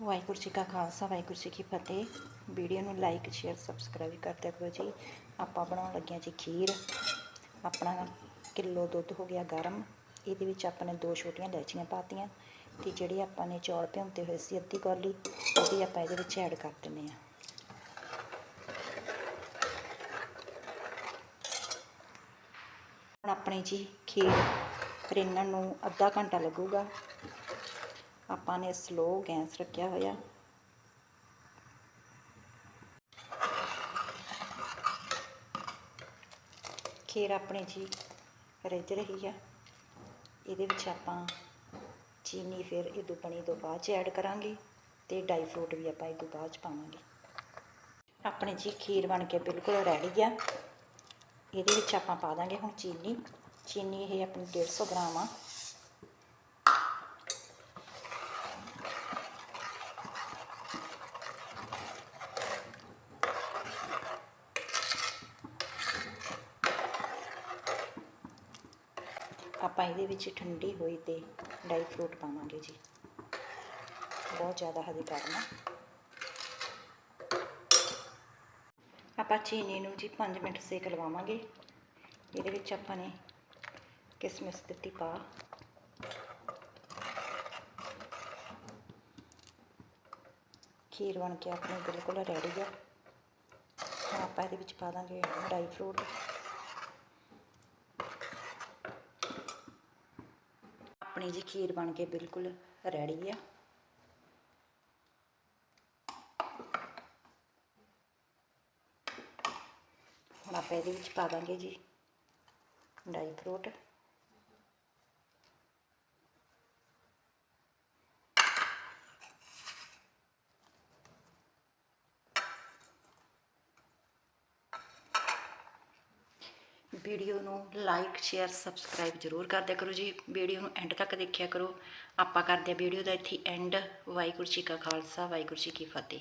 ਵਾਹਿਗੁਰੂ ਜੀ ਕਾ ਖਾਲਸਾ, ਵਾਹਿਗੁਰੂ ਜੀ ਕੀ ਫਤਿਹ। ਵੀਡੀਓ ਨੂੰ like share subscribe ਕਰ ਦਿਆ ਕਰੋ ਜੀ। ਆਪਾਂ ਬਣਾਉਣ ਲੱਗਿਆ ਜੀ ਖੀਰ। ਆਪਣਾ ਕਿਲੋ ਦੁੱਧ ਹੋ ਗਿਆ ਗਰਮ। ਇਹਦੇ ਵਿੱਚ ਆਪਾਂ ਨੇ ਦੋ ਛੋਟੀਆਂ ਇਲਾਇਚੀਆਂ ਪਾਤੀਆਂ ਤੇ ਜਿਹੜੇ ਆਪਾਂ ਨੇ ਚੌਲ ਭਿਉਂਤੇ ਹੋਏ ਸੀ ਅੱਧੀ ਕੌਲੀ ਉਹ ਵੀ ਆਪਾਂ ਇਹਦੇ ਵਿੱਚ ਐਡ ਕਰ ਦਿੰਦੇ ਆ ਹੁਣ ਆਪਣੀ ਜੀ ਖੀਰ ਰਿੰਨਣ ਨੂੰ ਅੱਧਾ ਘੰਟਾ ਲੱਗੂਗਾ। ਆਪਾਂ ਨੇ ਸਲੋ ਗੈਸ ਰੱਖਿਆ ਹੋਇਆ। ਖੀਰ ਆਪਣੇ ਜੀ ਰਿੱਝ ਰਹੀ ਆ। ਇਹਦੇ ਵਿੱਚ ਆਪਾਂ ਚੀਨੀ ਫਿਰ ਇਹ ਬਣੀ ਤੋਂ ਬਾਅਦ ਚ ਐਡ ਕਰਾਂਗੇ ਤੇ ਡਾਈ ਫਰੂਟ ਵੀ ਆਪਾਂ ਇਹ ਤੋਂ ਬਾਅਦ ਚ ਪਾਵਾਂਗੇ। ਆਪਣੇ ਜੀ ਖੀਰ ਬਣ ਕੇ ਬਿਲਕੁਲ ਰੈਡੀ ਆ। ਇਹਦੇ ਵਿੱਚ ਆਪਾਂ ਪਾ ਦਾਂਗੇ ਹੁਣ ਚੀਨੀ। ਚੀਨੀ ਇਹ ਆਪਣੀ 150 ਗ੍ਰਾਮ ਆ। ਆਪਾਂ ਇਹਦੇ ਵਿੱਚ ਠੰਡੀ ਹੋਈ ਤੇ ਡਰਾਈ ਫਰੂਟ ਪਾਵਾਂਗੇ ਜੀ। ਬਹੁਤ ਜ਼ਿਆਦਾ ਹਜੇ ਕਰਨਾ ਆਪਾਂ ਚੀਨੀ ਨੂੰ ਜੀ 5 ਮਿੰਟ ਸੇਕ ਲਵਾਵਾਂਗੇ। ਇਹਦੇ ਵਿੱਚ ਆਪਾਂ ਨੇ ਕਿਸਮਿਸ ਦਿੱਤੀ ਪਾ। ਖੀਰ ਬਣ ਕੇ ਆਪਣੇ ਬਿਲਕੁਲ ਰੈਡੀ ਆ। ਹੁਣ ਆਪਾਂ ਇਹਦੇ ਵਿੱਚ ਪਾ ਦਾਂਗੇ ਡਰਾਈ ਫਰੂਟ ਆਪਣੀ ਜੀ ਖੀਰ ਬਣ ਕੇ ਬਿਲਕੁਲ ਰੈਡੀ ਆ। ਹੁਣ ਆਪਾਂ ਇਹਦੇ ਵਿੱਚ ਪਾ ਦਾਂਗੇ ਜੀ ਡਰਾਈ ਫਰੂਟ। ਵੀਡੀਓ ਨੂੰ ਲਾਈਕ ਸ਼ੇਅਰ ਸਬਸਕ੍ਰਾਈਬ ਜ਼ਰੂਰ ਕਰ ਦਿਆ ਕਰੋ ਜੀ। ਵੀਡੀਓ ਨੂੰ ਐਂਡ ਤੱਕ ਦੇਖਿਆ ਕਰੋ। ਆਪਾਂ ਕਰਦੇ ਆ ਵੀਡੀਓ ਦਾ ਇੱਥੇ ਐਂਡ ਵਾਹਿਗੁਰੂ ਜੀ ਕਾ ਖਾਲਸਾ, ਵਾਹਿਗੁਰੂ ਜੀ ਕੀ ਫਤਿਹ।